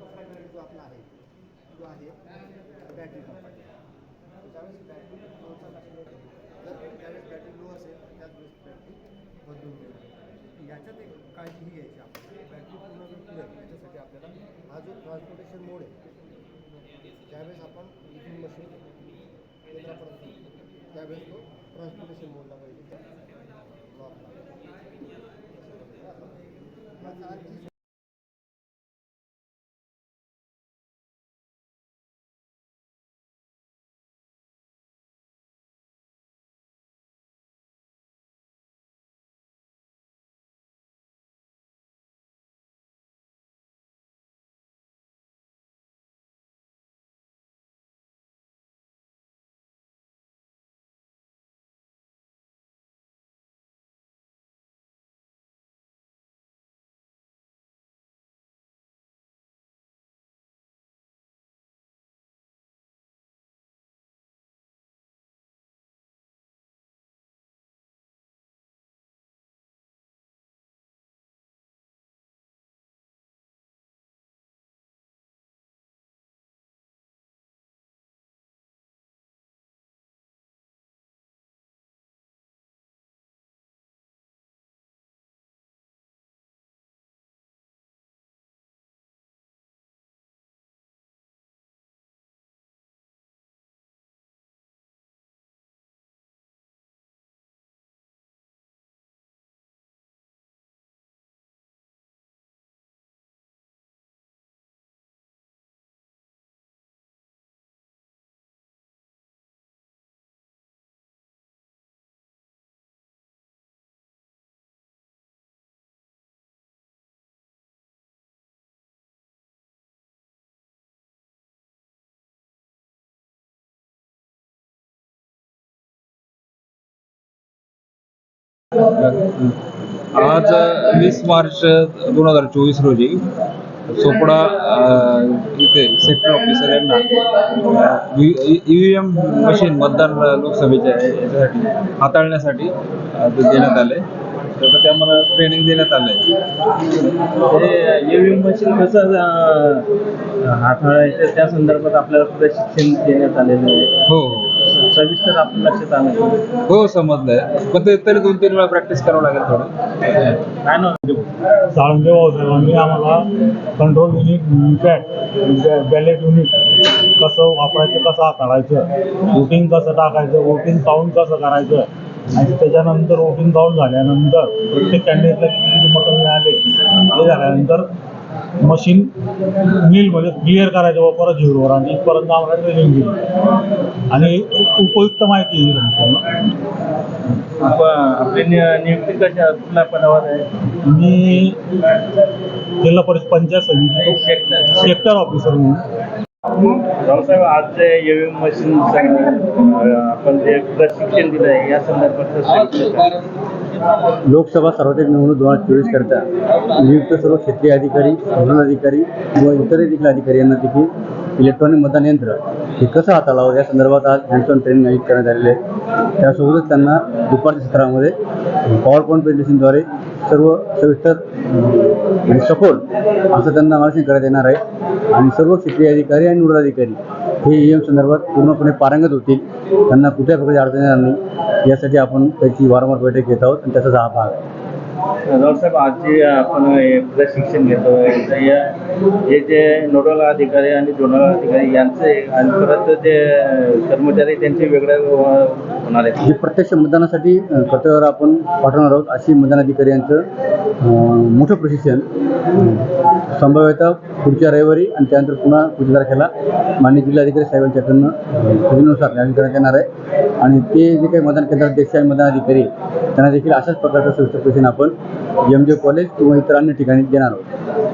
आहे तो आहे बॅटरी कंपार्टमेंट ज्यावेळेस बॅटरी लोचा जर त्यावेळेस बॅटरी लो असेल त्याच बॅटरी बदलून मिळेल याच्यात एक काळजी घ्यायची आपण. बॅटरी पूर्ण पुरेल याच्यासाठी आपल्याला हा जो ट्रान्सपोर्टेशन मोड आहे, ज्यावेळेस आपण लिथिंग मशीन केंद्रापर्यंत त्यावेळेस तो ट्रान्सपोर्टेशन मोडला पाहिजे. लॉक याचा आज वीस मार्च दोन हजार चोवीस रोजी चोपडा इथे सेक्टर ऑफिसर यांना ईव्हीएम मशीन मतदान लोकसभेच्या याच्यासाठी हाताळण्यासाठी देण्यात आले तर ते आम्हाला ट्रेनिंग देण्यात आलंय ते ईव्हीएम मशीन कसं हाताळायचं त्या संदर्भात आपल्याला प्रशिक्षण देण्यात आलेलं आहे हो हो सविस्तर आपल्या लक्षात आलं? हो समजलंय. पण ते तरी दोन तीन वेळा प्रॅक्टिस करावं लागेल थोडं. काय नाव भाऊसाहेबांनी आम्हाला control unit pad ballot unit कसं वापरायचं कसं हाताळायचं वोटिंग कसं टाकायचं वोटिंग काउंट कसं करायचं आणि त्याच्यानंतर वोटिंग काउंट झाल्यानंतर प्रत्येक कॅन्डिडेटला किती किती मतं मिळाले ते झाल्यानंतर मशीन मिलमध्ये क्लिअर करायचं व परत झिरोवर आणि इथपर्यंत आम्हाला ट्रेनिंग दिली आणि उपयुक्त माहिती ही आप- आपली नियुक्ती कशा कुठल्या पदावर आहे? मी जिल्हा परिषद पंचायत समिती. सेक्टर सेक्टर ऑफिसर म्हणून. रावसाहेब आज जे ईव्हीएम मशीन आपण जे प्रशिक्षण दिलं आहे या संदर्भात. लोकसभा सार्वत्रिक निवडणूक दोन हजार चोवीस करता. नियुक्त सर्व क्षेत्रीय अधिकारी धोरण अधिकारी व इतर देखील अधिकारी यांना देखील इलेक्ट्रॉनिक मतदान यंत्र हे कसं हाताळावं या संदर्भात आज हँड्स ट्रेनिंग आयोजित करण्यात आलेले आहे. त्यासोबतच त्यांना दुपारच्या सत्रामध्ये पॉवर पॉईंट प्रेझेंटेशनद्वारे सर्व सविस्तर आणि सखोल असं त्यांना मार्गदर्शन करण्यात येणार आहे. आणि सर्व क्षेत्रीय अधिकारी आणि नोडल अधिकारी हे ई एम संदर्भात पूर्णपणे पारंगत होतील. त्यांना कुठल्याही प्रकारची अडचण येणार नाही. यासाठी आपण त्याची वारंवार बैठक घेत आहोत आणि त्याचाच हा भाग. आहे रावसाहेब आज जे आपण प्रशिक्षण घेतो या हे जे नोडल अधिकारी आणि जोनल अधिकारी यांचे आणि परत जे कर्मचारी त्यांचे वेगळे होणार आहेत. जे प्रत्यक्ष मतदानासाठी कर्तव्यावर आपण पाठवणार आहोत अशी मतदान अधिकारी यांचं मोठं प्रशिक्षण. संभाव्यतः पुढच्या रविवारी आणि त्यानंतर पुन्हा पुढच्या तारखेला माननीय जिल्हाधिकारी साहेबांच्याकडनं अ, सूचनेनुसार करण्यात येणार आहे. आणि ते जे काही मतदान केंद्रात अध्यक्ष आणि मतदान अधिकारी त्यांना देखील अशाच प्रकारचं सविस्तर प्रशिक्षण आपण एम जे कॉलेज किंवा इतर अन्य ठिकाणी देणार आहोत.